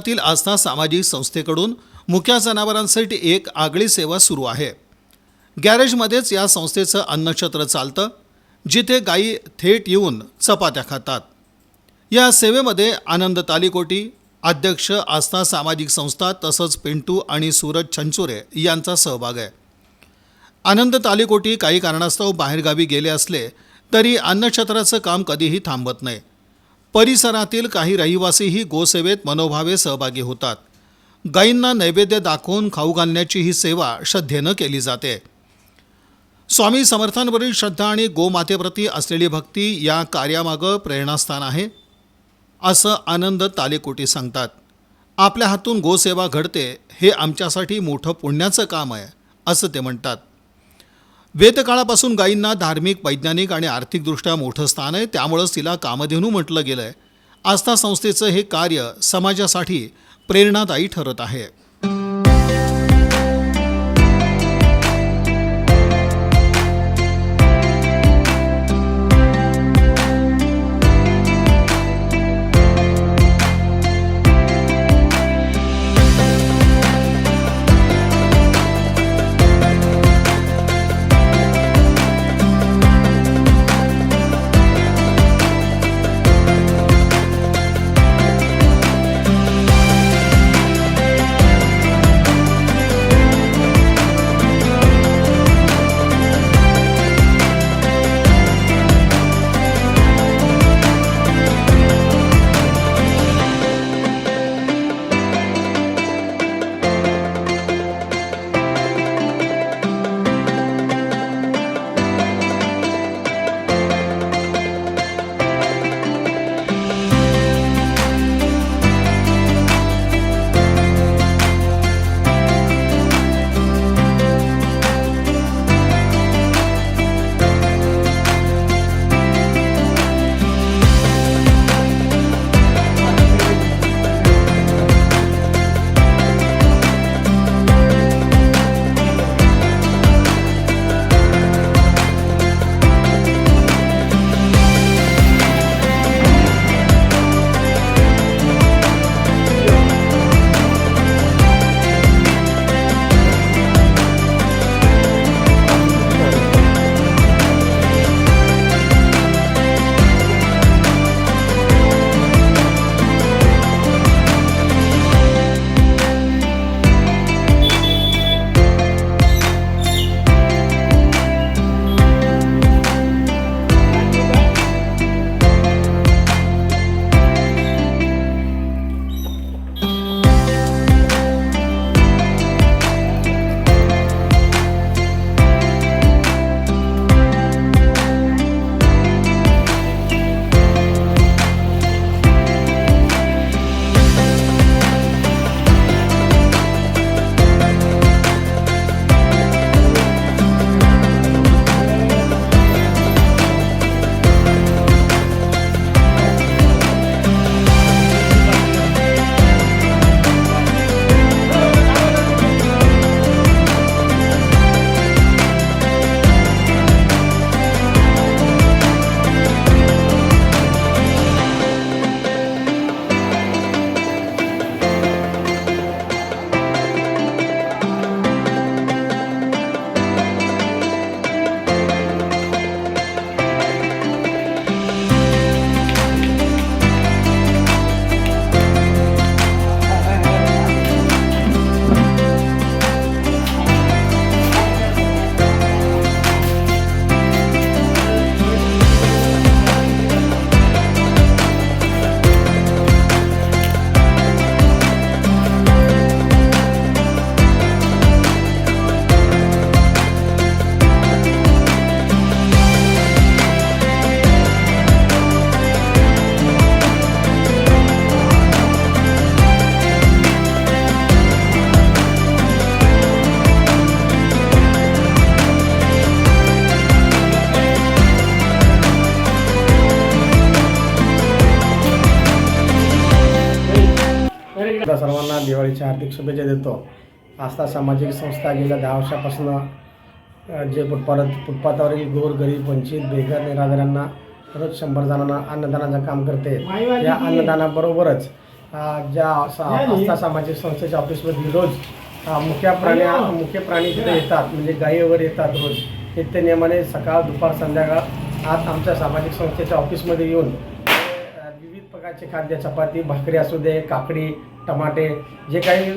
परिसरातील आस्था सामाजिक संस्थेकडून मुक्या जनावरांसाठी एक आगळी सेवा सुरू आहे. गॅरेजमध्येच या संस्थेचं अन्नछत्र चालतं जिथे गायी थेट येऊन चपात्या खातात. या सेवेमध्ये आनंद तालिकोटी अध्यक्ष आस्था सामाजिक संस्था तसंच पिंटू आणि सूरज छंचुरे यांचा सहभाग आहे. आनंद तालिकोटी काही कारणास्तव बाहेरगावी गेले असले तरी अन्नछत्राचं काम कधीही थांबत नाही. परिसरातील काही रहिवासीही गोसेवेत मनोभावे सहभागी होतात. गायींना नैवेद्य दाखवून खाऊ घालण्याची ही सेवा श्रद्धेनं केली जाते. स्वामी समर्थांवरील श्रद्धा आणि गोमातेप्रती असलेली भक्ती या कार्यामागं प्रेरणास्थान आहे असं आनंद तालेकोटी सांगतात. आपल्या हातून गोसेवा घडते हे आमच्यासाठी मोठं पुण्याचं काम आहे असं ते म्हणतात. वेदकाळापासून गायींना धार्मिक वैज्ञानिक आणि आर्थिकदृष्ट्या मोठं स्थान आहे. त्यामुळंच तिला कामधेनू म्हटलं गेलं आहे आस्था संस्थेचं हे कार्य समाजासाठी प्रेरणादायी ठरत आहे. आपल्या सर्वांना दिवाळीच्या हार्दिक शुभेच्छा देतो. आस्था सामाजिक संस्था गेल्या दहा वर्षापासून जे फुटपाथ फुटपाथावरील गोर गरीब वंचित बेघर निराधारांना रोज शंभर जणांना अन्नदानाचं काम करते. या अन्नदानाबरोबरच ज्या आस्था सामाजिक संस्थेच्या ऑफिसमध्ये रोज मुख्य प्राणी मुख्य प्राणी तिथे येतात म्हणजे गायी वगैरे येतात रोज. नित्य नियमाने सकाळ दुपार संध्याकाळ आज आमच्या सामाजिक संस्थेच्या ऑफिसमध्ये येऊन विविध प्रकारचे खाद्य चपाती भाकरी असू दे काकडी टमाटे जे काही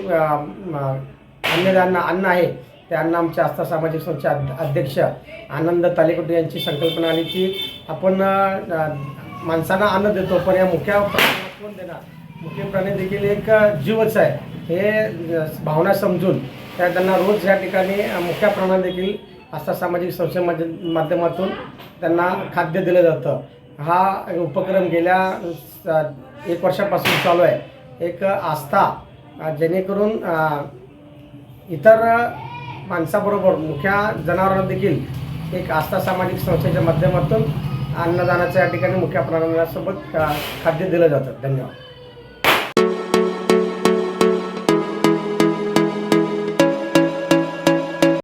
अन्नधान्य अन्न आहे ते अन्न आमच्या आस्था सामाजिक संस्थेचे अध्यक्ष आनंद तालेकुटे यांची संकल्पना आली की आपण माणसांना अन्न देतो पण या मुख्या कोण देणार? मुख्य प्राणी देखील एक जीवच आहे. हे भावना समजून त्या त्यांना रोज या ठिकाणी मुख्या मुख्य देखील आस्था सामाजिक संस्थेमध्ये माध्यमातून त्यांना खाद्य दिलं जातं. हा उपक्रम गेल्या एक वर्षापासून चालू आहे. एक आस्था जेणेकरून इतर माणसाबरोबर मुख्या जनावरांना देखील एक आस्था सामाजिक संस्थेच्या माध्यमातून अन्नदानाच्या या ठिकाणी मुख्या प्राण्यांसोबत खाद्य दिलं जातं. धन्यवाद.